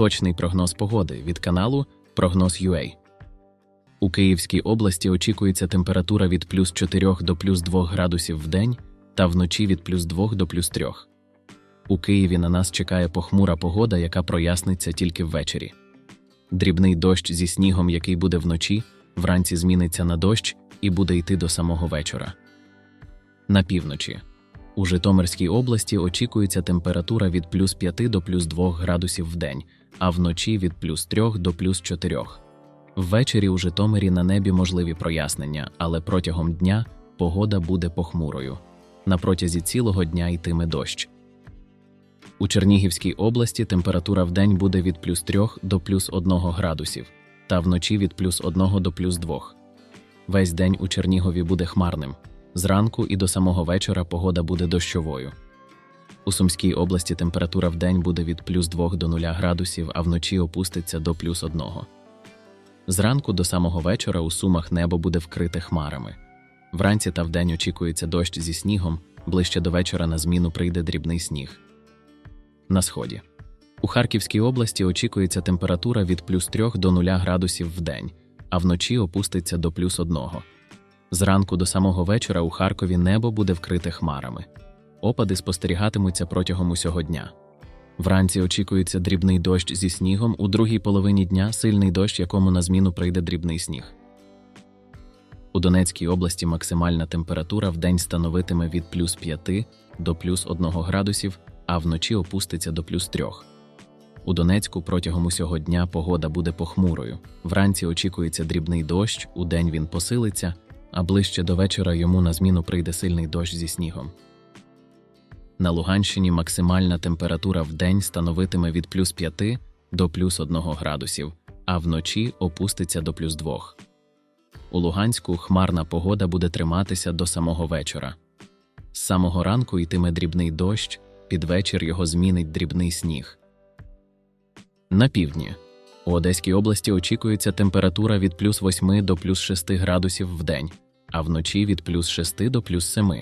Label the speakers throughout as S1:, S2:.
S1: Точний прогноз погоди від каналу Прогноз UA. У Київській області очікується температура від плюс 4 до плюс 2 градусів в день та вночі від плюс 2 до плюс 3. У Києві на нас чекає похмура погода, яка проясниться тільки ввечері. Дрібний дощ зі снігом, який буде вночі, вранці зміниться на дощ і буде йти до самого вечора. На півночі. У Житомирській області очікується температура від плюс 5 до плюс 2 градусів в день, а вночі від плюс 3 до плюс 4. Ввечері у Житомирі на небі можливі прояснення, але протягом дня погода буде похмурою. На протязі цілого дня йтиме дощ. У Чернігівській області температура в день буде від плюс 3 до плюс 1 градусів, та вночі від плюс 1 до плюс 2. Весь день у Чернігові буде хмарним. Зранку і до самого вечора погода буде дощовою. У Сумській області температура в день буде від плюс 2 до 0 градусів, а вночі опуститься до плюс 1. Зранку до самого вечора у Сумах небо буде вкрите хмарами. Вранці та вдень очікується дощ зі снігом, ближче до вечора на зміну прийде дрібний сніг. На сході. У Харківській області очікується температура від плюс 3 до 0 градусів в день, а вночі опуститься до плюс 1. Зранку до самого вечора у Харкові небо буде вкрите хмарами. Опади спостерігатимуться протягом усього дня. Вранці очікується дрібний дощ зі снігом, у другій половині дня сильний дощ, якому на зміну прийде дрібний сніг. У Донецькій області максимальна температура в день становитиме від плюс 5 до плюс 1 градусів, а вночі опуститься до плюс 3. У Донецьку протягом усього дня погода буде похмурою. Вранці очікується дрібний дощ, у день він посилиться, а ближче до вечора йому на зміну прийде сильний дощ зі снігом. На Луганщині максимальна температура в день становитиме від плюс 5 до плюс 1 градусів, а вночі опуститься до плюс 2. У Луганську хмарна погода буде триматися до самого вечора. З самого ранку йтиме дрібний дощ, під вечір його змінить дрібний сніг. На півдні. У Одеській області очікується температура від плюс 8 до плюс 6 градусів в день, а вночі від плюс 6 до плюс 7.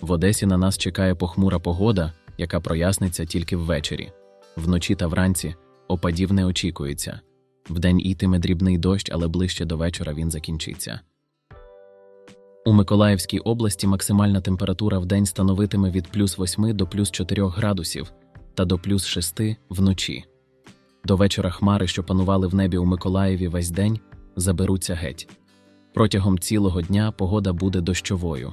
S1: В Одесі на нас чекає похмура погода, яка проясниться тільки ввечері. Вночі та вранці опадів не очікується. Вдень ітиме дрібний дощ, але ближче до вечора він закінчиться. У Миколаївській області максимальна температура в день становитиме від плюс 8 до плюс 4 градусів та до плюс 6 вночі. До вечора хмари, що панували в небі у Миколаєві весь день, заберуться геть. Протягом цілого дня погода буде дощовою.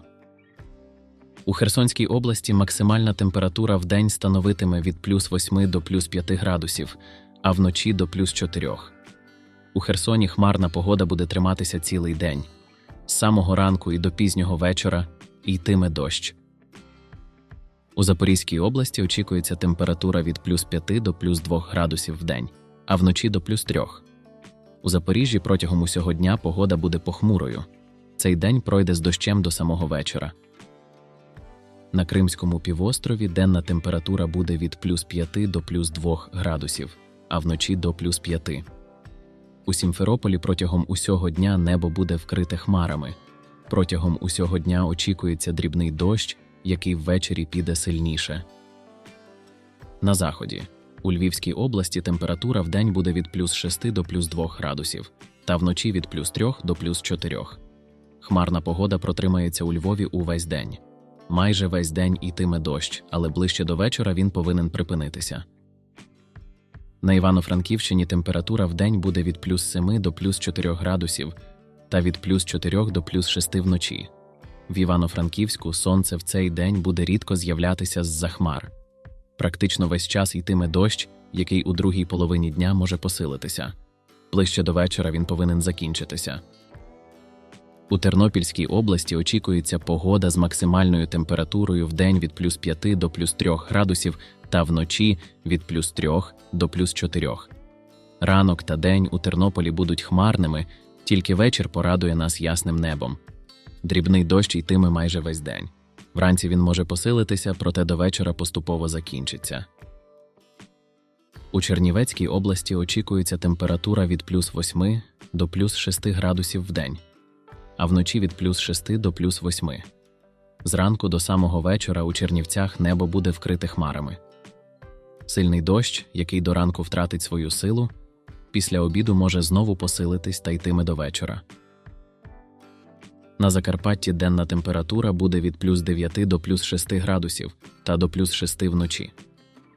S1: У Херсонській області максимальна температура в день становитиме від плюс 8 до плюс 5 градусів, а вночі до плюс 4. У Херсоні хмарна погода буде триматися цілий день. З самого ранку і до пізнього вечора йтиме дощ. У Запорізькій області очікується температура від плюс 5 до плюс 2 градусів в день, а вночі до плюс 3. У Запоріжжі протягом усього дня погода буде похмурою. Цей день пройде з дощем до самого вечора. На Кримському півострові денна температура буде від плюс 5 до плюс 2 градусів, а вночі до плюс 5. У Сімферополі протягом усього дня небо буде вкрите хмарами. Протягом усього дня очікується дрібний дощ, який ввечері піде сильніше. На заході. У Львівській області температура в день буде від плюс 6 до плюс 2 градусів, та вночі від плюс 3 до плюс 4. Хмарна погода протримається у Львові увесь день. Майже весь день йтиме дощ, але ближче до вечора він повинен припинитися. На Івано-Франківщині температура в день буде від плюс 7 до плюс 4 градусів та від плюс 4 до плюс 6 вночі. В Івано-Франківську сонце в цей день буде рідко з'являтися з-за хмар. Практично весь час йтиме дощ, який у другій половині дня може посилитися. Ближче до вечора він повинен закінчитися. У Тернопільській області очікується погода з максимальною температурою в день від плюс 5 до плюс 3 градусів та вночі від плюс 3 до плюс 4. Ранок та день у Тернополі будуть хмарними, тільки вечір порадує нас ясним небом. Дрібний дощ йтиме майже весь день. Вранці він може посилитися, проте до вечора поступово закінчиться. У Чернівецькій області очікується температура від плюс 8 до плюс 6 градусів в день, а вночі від плюс 6 до плюс 8. Зранку до самого вечора у Чернівцях небо буде вкрите хмарами. Сильний дощ, який до ранку втратить свою силу, після обіду може знову посилитись та йтиме до вечора. На Закарпатті денна температура буде від плюс 9 до плюс 6 градусів та до плюс 6 вночі.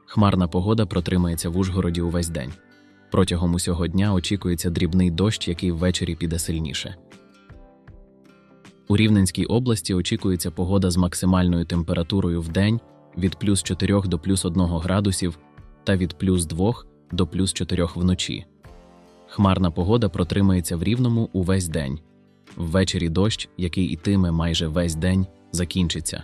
S1: Хмарна погода протримається в Ужгороді увесь день. Протягом усього дня очікується дрібний дощ, який ввечері піде сильніше. У Рівненській області очікується погода з максимальною температурою в день від плюс 4 до плюс 1 градусів та від плюс 2 до плюс 4 вночі. Хмарна погода протримається в Рівному увесь день. Ввечері дощ, який ітиме майже весь день, закінчиться.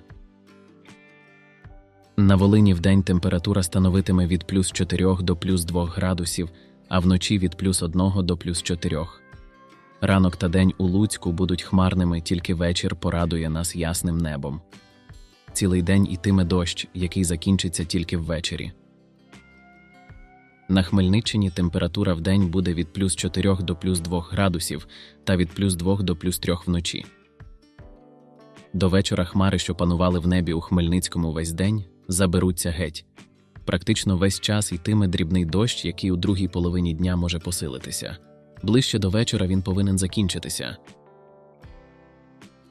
S1: На Волині вдень температура становитиме від плюс 4 до плюс 2 градусів, а вночі від плюс 1 до плюс 4. Ранок та день у Луцьку будуть хмарними, тільки вечір порадує нас ясним небом. Цілий день ітиме дощ, який закінчиться тільки ввечері. На Хмельниччині температура в день буде від плюс 4 до плюс 2 градусів та від плюс 2 до плюс 3 вночі. До вечора хмари, що панували в небі у Хмельницькому весь день, заберуться геть. Практично весь час йтиме дрібний дощ, який у другій половині дня може посилитися. Ближче до вечора він повинен закінчитися.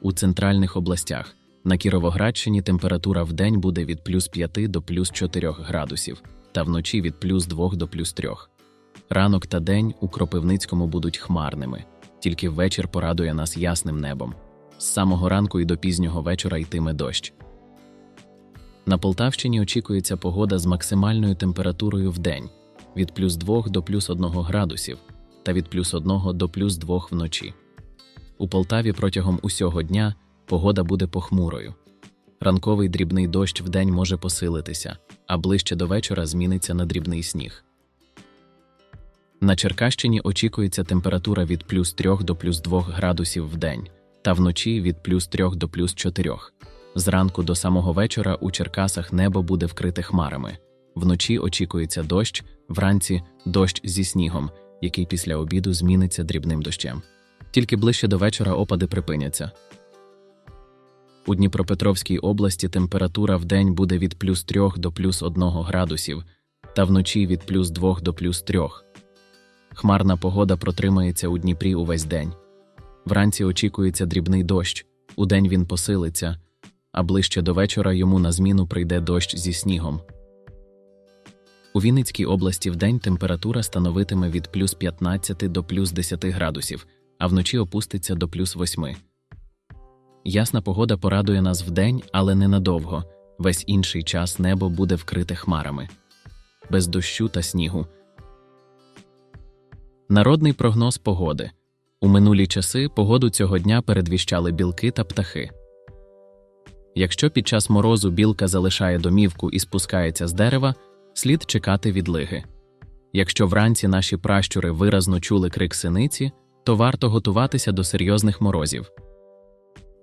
S1: У центральних областях на Кіровоградщині температура в день буде від плюс 5 до плюс 4 градусів та вночі від плюс 2 до плюс 3. Ранок та день у Кропивницькому будуть хмарними, тільки вечір порадує нас ясним небом. З самого ранку і до пізнього вечора йтиме дощ. На Полтавщині очікується погода з максимальною температурою в день від плюс 2 до плюс 1 градусів та від плюс 1 до плюс 2 вночі. У Полтаві протягом усього дня погода буде похмурою. Ранковий дрібний дощ вдень може посилитися, а ближче до вечора зміниться на дрібний сніг. На Черкащині очікується температура від плюс 3 до плюс 2 градусів в день та вночі від плюс 3 до плюс 4. Зранку до самого вечора у Черкасах небо буде вкрите хмарами. Вночі очікується дощ, вранці дощ зі снігом, який після обіду зміниться дрібним дощем. Тільки ближче до вечора опади припиняться. У Дніпропетровській області температура в день буде від плюс 3 до плюс 1 градусів та вночі від плюс 2 до плюс 3. Хмарна погода протримається у Дніпрі увесь день. Вранці очікується дрібний дощ, удень він посилиться, а ближче до вечора йому на зміну прийде дощ зі снігом. У Вінницькій області вдень температура становитиме від плюс 15 до плюс 10 градусів, а вночі опуститься до плюс 8. Ясна погода порадує нас вдень, але ненадовго. Весь інший час небо буде вкрите хмарами. Без дощу та снігу. Народний прогноз погоди. У минулі часи погоду цього дня передвіщали білки та птахи. Якщо під час морозу білка залишає домівку і спускається з дерева, слід чекати відлиги. Якщо вранці наші пращури виразно чули крик синиці, то варто готуватися до серйозних морозів.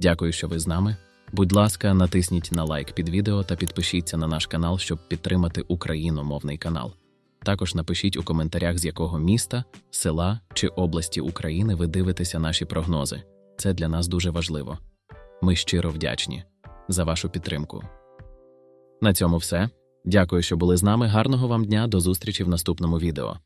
S1: Дякую, що ви з нами. Будь ласка, натисніть на лайк під відео та підпишіться на наш канал, щоб підтримати україномовний канал. Також напишіть у коментарях, з якого міста, села чи області України ви дивитеся наші прогнози. Це для нас дуже важливо. Ми щиро вдячні за вашу підтримку. На цьому все. Дякую, що були з нами. Гарного вам дня. До зустрічі в наступному відео.